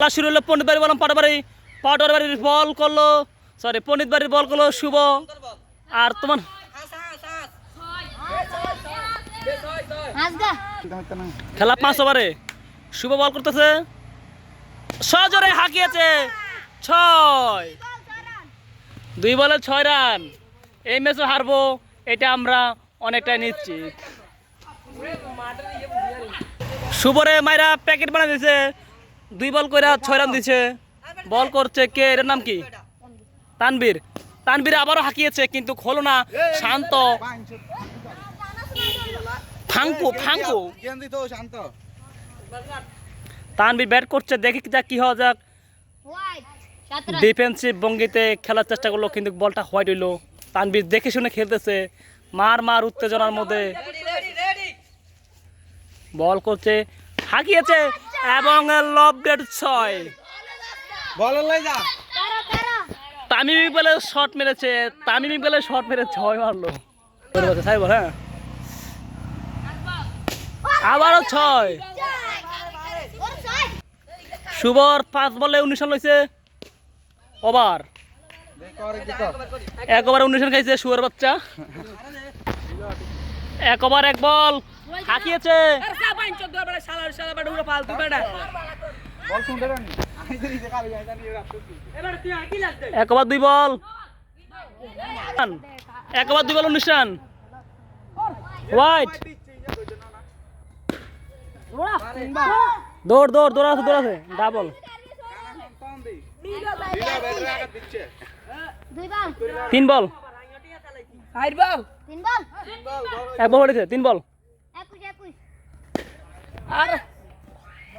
খেলা শুরু হলো, পণ্ডিত বাড়ি বললাম পাটাবাড়ি পাটার বাড়ির বল করল। সরি পণ্ডিত বাড়ির বল করল, শুভ। আর তোমার খেলা পাঁচ ওভারে। শুভ বল করতেছে। সজরে হাঁকিয়েছে। ছয়। দুই বলে ছয় রান। এই ম্যাচও হারবো, এটা আমরা অনেকটাই নিচ্ছি। শুভরে মাইরা প্যাকেট বানিয়ে দিছে দুই বল কইরা ছয় রান দিছে। বল করছে কে? এর নাম কি? তানবীর তানবীর আবারও হাঁকিয়েছে কিন্তু হলো না। শান্ত। ফাঙ্কু ফাঙ্কু। তানবীর ব্যাট করছে দেখি যা কি হওয়া যাক। ডিফেন্সিভ ভঙ্গিতে খেলার চেষ্টা করল কিন্তু বলটা হোয়াইট হইল। তানবীর দেখে শুনে খেলতেছে। মার মার উত্তেজনার মধ্যে। বল করছে হাঁকিয়েছে। এবং লব ডেট ছয়। তামিমি বলে শট মেরেছে তামিমি বলে শট মেরে ছয় মারলো। সাই বল হ্যাঁ? আবারও ছয়। শুভর পাঁচ বলে উনিশ রান লইছে। ওভার। এক ওভার উনিশ রান খাইছে শুভর বাচ্চা। এক ওভার এক বল। হাঁকিয়েছে বল শুনতে রানি আইতে দিতে কালি আইতা নিয়ে রাখছি এক ওভার দুই বল। এক ওভার দুই বল উনিশ রান হোয়াইট দৌড় দৌড় দৌড় আছে দৌড় আছে। Double ball. তিন বল। তিন বল। এক বল তিন বল।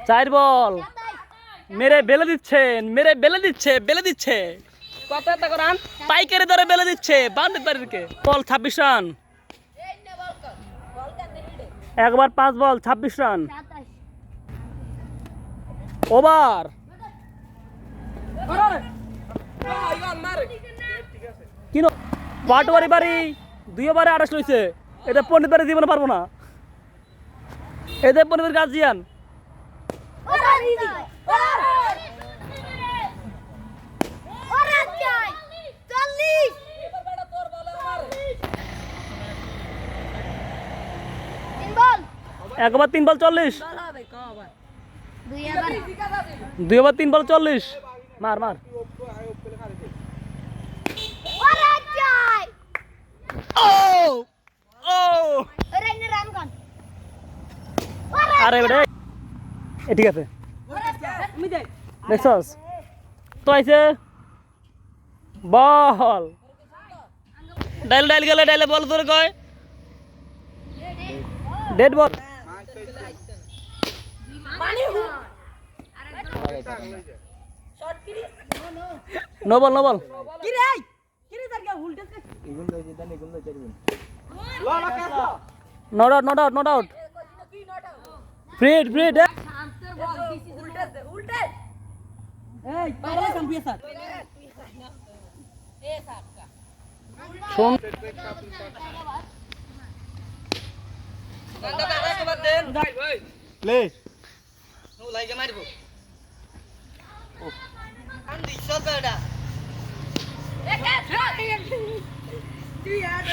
চার বল। মেরে বেলে দিচ্ছেন, মেরে বেলে দিচ্ছে বেলে দিচ্ছে। কত রান? পাইকারি দরে বেলে দিচ্ছে বান্ডিত বাড়িরকে বল, ছাব্বিশ রান। একবার পাঁচ বল, ছাব্বিশ রান। ওভার। কিনো পাটবাড়ি বাড়ি, দুই ওভারে আড়াইশ লইছে। এটা পণ্ডিত বাড়ি জীবনে পারব না। এদের পণ্ডিতের গার্জিয়ান ওরা তিন বল। চল্লিশ। দুই ওভার তিন বল চল্লিশ। মার মার। ও ও ওরা ইনে রান কন ওরা আরে বেটে এ, ঠিক আছে। দেখছস? তো আইছে। বল। ডাইল ডাইল গেলে ডাইলে বল, তোর কয়। Dead ball no ball no ball no doubt no doubt no doubt ফ্রিড শোন। প্লে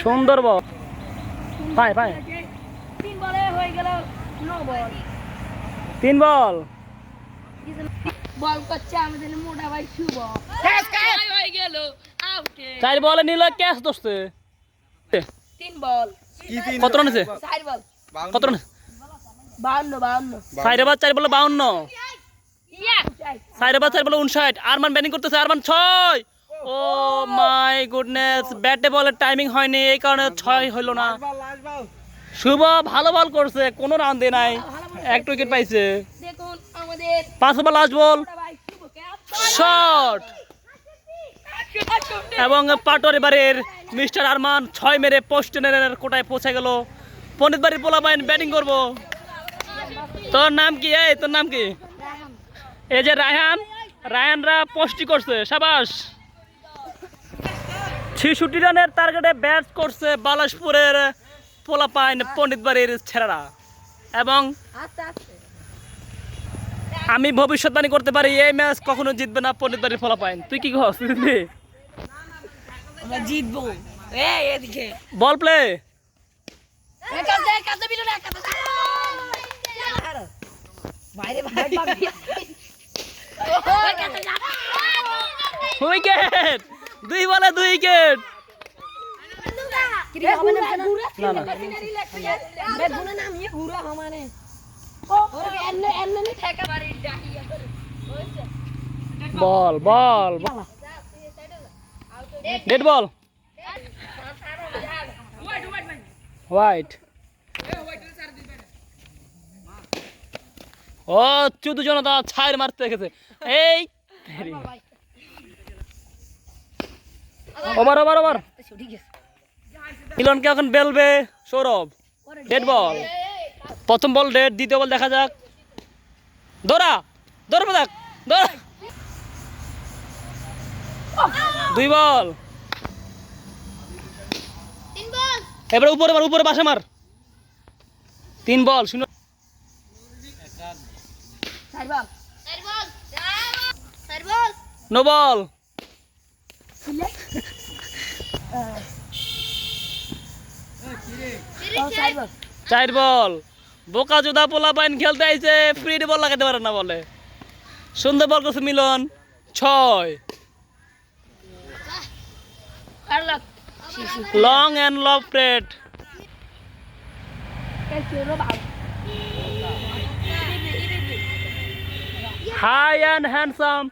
সুন্দর বল। পায় পায় তিন বলে হয়ে গেল নো বল। তিন বল। বল করছে আমাদের মোটা ভাই শুভ। হয়ে গেল চার বলে নিল ক্যাচ দোষতে তিন বল। কত রান আছে কত রান বাউন্ন বাউন্ন। চার বার চার বলে বাউন্ন। ইয়া চার চার বলে উনষাট। আরমান ব্যাটিং করতেছে আরমান ছয়। ও মাই গুডনেস ব্যাটে বলের টাইমিং হয়নি এই কারণে ছয় হইল না। বল লাস্ট বল। শুভ ভালো বল করছে কোনো রান দেয় নাই একটা উইকেট পাইছে। পাঁচ ওভার লাস্ট বল শট এবং পাটোয়ারি বাড়ির মিস্টার আরমান ছয় মেরে পোস্টেনের কোটায় পৌঁছে গেল। পণ্ডিত বাড়ির পোলা বাইন ব্যাটিং করব। তোর নাম কি? এই তোর নাম কি? এই যে রায়হান রায়হানরা পোস্টি করছে সাবাস। ছিষট্টি রানের টার্গেটে ব্যাট করছে বালাসপুরের পোলা পাইন পণ্ডিত বাড়ির ছেলেরা। এবং আস্তে আস্তে আমি ভবিষ্যৎবাণী করতে পারি এই ম্যাচ কখনো জিতবে না পণ্ডিত বাড়ির ফলাফাইন তুই কি কস জিতবো। Ball play. কাছে কাছে বিলো না কাছে বাইরে বাইরে। কাছে যা উইকেট দুই বলে দুই উইকেট না না বেগুনা নাম ये गुरा हमारे और एन्ने एन्ने नहीं ठेका बारी डाकिया বল বল ডেড বল হোয়াইট ও চুদু জনতা ছাইর মারতে গেছে এই ওভার ওভার ওভার মিলনকে এখন বেলবে সৌরভ। ডেড বল প্রথম বল ডেড দ্বিতীয় বল দেখা যাক। দৌড়া দৌড়া দেখ দৌড়া। দুই বল এবারে উপরে মার উপরে বাসা মার। তিন বল শুনো সাইবাল নো বল চার বল। বোকা জোদা পোলা পাইন খেলতে আইছে ফ্রি বল লাগাতে পারে না বলে। সুন্দর বল করছে মিলন, ছয়। লং অ্যান্ড লভ bảo high and handsome,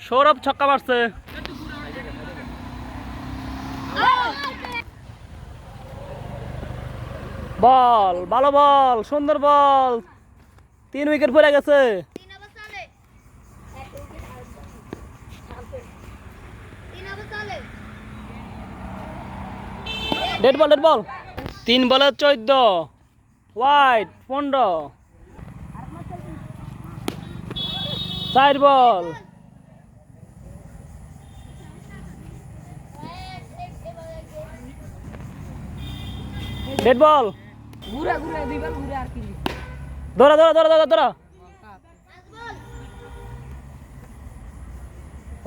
Sourav ছক্কা মারছে। বল, ভালো বল, সুন্দর বল। তিন উইকেট পড়ে গেছে। ডেড বল ডেড বল তিন বলে চোদ্দ। হোয়াইট পনেরো। চার বল ডেড বল ঘুরা ঘুরা দুইবার ঘুরে আর কি ধরা ধরা ধরা ধরা ধরা।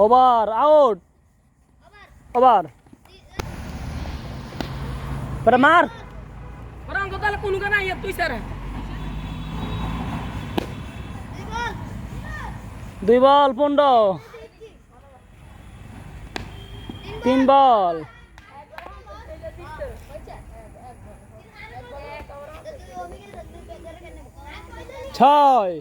Over out. ওভার। বেটা মার। kana ya tuh sara দুই বল পনেরো। তিন বল। ছয়